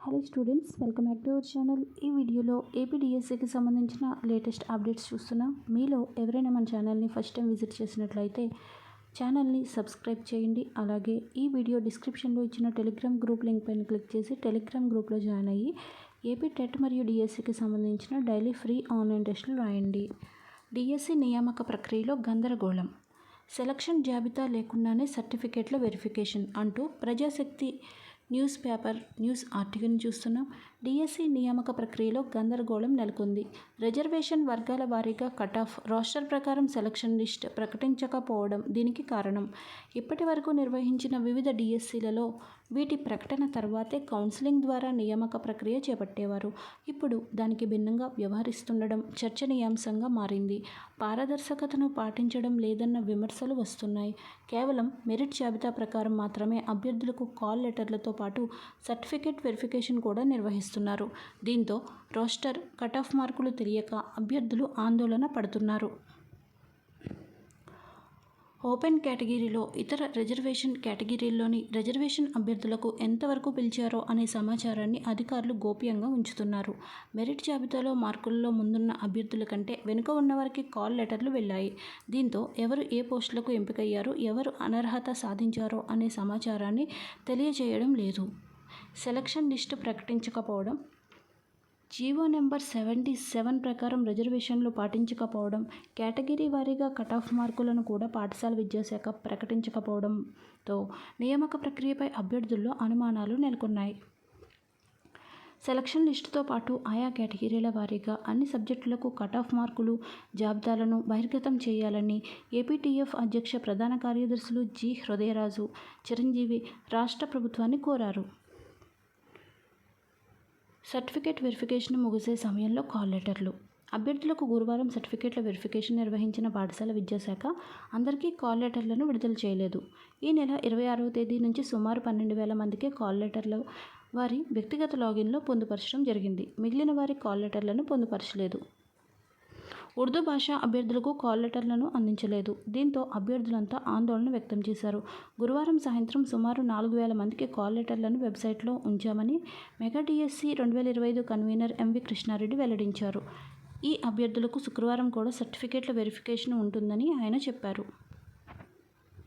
Hello students welcome back to our channel ఈ వీడియోలో ఏపీడిఎస్సికి సంబంధించిన లేటెస్ట్ అప్డేట్స్ చూస్తున్నాం. మీలో ఎవరైనా మన ఛానల్ని ఫస్ట్ టైం విజిట్ చేసినట్లయితే ఛానల్ని సబ్స్క్రైబ్ చేయండి. అలాగే ఈ వీడియో డిస్క్రిప్షన్లో ఇచ్చిన టెలిగ్రామ్ గ్రూప్ లింక్ పైన క్లిక్ చేసి టెలిగ్రామ్ గ్రూప్లో జాయిన్ అయ్యి ఏపీ టెట్ మరియు డిఎస్సికి సంబంధించిన డైలీ ఫ్రీ ఆన్లైన్ టెస్టులు రాయండి. డిఎస్సి నియామక ప్రక్రియలో గందరగోళం. సెలక్షన్ జాబితా లేకుండానే సర్టిఫికేట్ల వెరిఫికేషన్ అంటూ ప్రజాశక్తి న్యూస్ పేపర్ న్యూస్ ఆర్టికల్ని చూస్తున్నాం. డిఎస్సి నియామక ప్రక్రియలో గందరగోళం నెలకొంది. రిజర్వేషన్ వర్గాల వారీగా కట్ ఆఫ్ రోస్టర్ ప్రకారం సెలక్షన్ లిస్ట్ ప్రకటించకపోవడం దీనికి కారణం. ఇప్పటి వరకు నిర్వహించిన వివిధ డిఎస్సీలలో వీటి ప్రకటన తర్వాతే కౌన్సిలింగ్ ద్వారా నియామక ప్రక్రియ చేపట్టేవారు. ఇప్పుడు దానికి భిన్నంగా వ్యవహరిస్తుండడం చర్చనీయాంశంగా మారింది. పారదర్శకతను పాటించడం లేదన్న విమర్శలు వస్తున్నాయి. కేవలం మెరిట్ జాబితా ప్రకారం మాత్రమే అభ్యర్థులకు కాల్ లెటర్లతో పాటు సర్టిఫికేట్ వెరిఫికేషన్ కూడా నిర్వహిస్తున్నారు. దీంతో రోస్టర్ కట్ ఆఫ్ మార్కులు తెలియక అభ్యర్థులు ఆందోళన పడుతున్నారు. ఓపెన్ కేటగిరీలో ఇతర రిజర్వేషన్ కేటగిరీల్లోని రిజర్వేషన్ అభ్యర్థులకు ఎంతవరకు పిలిచారో అనే సమాచారాన్ని అధికారులు గోప్యంగా ఉంచుతున్నారు. మెరిట్ జాబితాలో మార్కుల్లో ముందున్న అభ్యర్థుల కంటే వెనుక ఉన్నవారికి కాల్ లెటర్లు వెళ్ళాయి. దీంతో ఎవరు ఏ పోస్టులకు ఎంపికయ్యారు ఎవరు అనర్హత సాధించారో అనే సమాచారాన్ని తెలియజేయడం లేదు. సెలక్షన్ లిస్టు ప్రకటించకపోవడం జీవో నెంబర్ సెవెంటీ సెవెన్ ప్రకారం రిజర్వేషన్లు పాటించకపోవడం కేటగిరీ వారీగా కట్ ఆఫ్ మార్కులను కూడా పాఠశాల విద్యాశాఖ ప్రకటించకపోవడంతో నియామక ప్రక్రియపై అభ్యర్థుల్లో అనుమానాలు నెలకొన్నాయి. సెలక్షన్ లిస్టుతో పాటు ఆయా కేటగిరీల వారీగా అన్ని సబ్జెక్టులకు కట్ ఆఫ్ మార్కులు జాబితాలను బహిర్గతం చేయాలని ఏపీటీఎఫ్ అధ్యక్ష ప్రధాన కార్యదర్శులు జి. హృదయరాజు చిరంజీవి రాష్ట్ర ప్రభుత్వాన్ని కోరారు. సర్టిఫికేట్ వెరిఫికేషన్ ముగిసే సమయంలో కాల్ లెటర్లు. అభ్యర్థులకు గురువారం సర్టిఫికేట్ల వెరిఫికేషన్ నిర్వహించిన పాఠశాల విద్యాశాఖ అందరికీ కాల్ లెటర్లను విడుదల చేయలేదు. ఈ నెల ఇరవై ఆరవ తేదీ నుంచి సుమారు పన్నెండు వేల మందికే కాల్ లెటర్లు వారి వ్యక్తిగత లాగిన్లో పొందుపరచడం జరిగింది. మిగిలిన వారి కాల్ లెటర్లను పొందుపరచలేదు. ఉర్దూ భాష అభ్యర్థులకు కాల్ లెటర్లను అందించలేదు. దీంతో అభ్యర్థులంతా ఆందోళన వ్యక్తం చేశారు. గురువారం సాయంత్రం సుమారు నాలుగు వేల మందికి కాల్ లెటర్లను వెబ్సైట్లో ఉంచామని మెగా డిఎస్సి రెండు వేల ఇరవై ఐదు కన్వీనర్ ఎంవి కృష్ణారెడ్డి వెల్లడించారు. ఈ అభ్యర్థులకు శుక్రవారం కూడా సర్టిఫికేట్ల వెరిఫికేషన్ ఉంటుందని ఆయన చెప్పారు.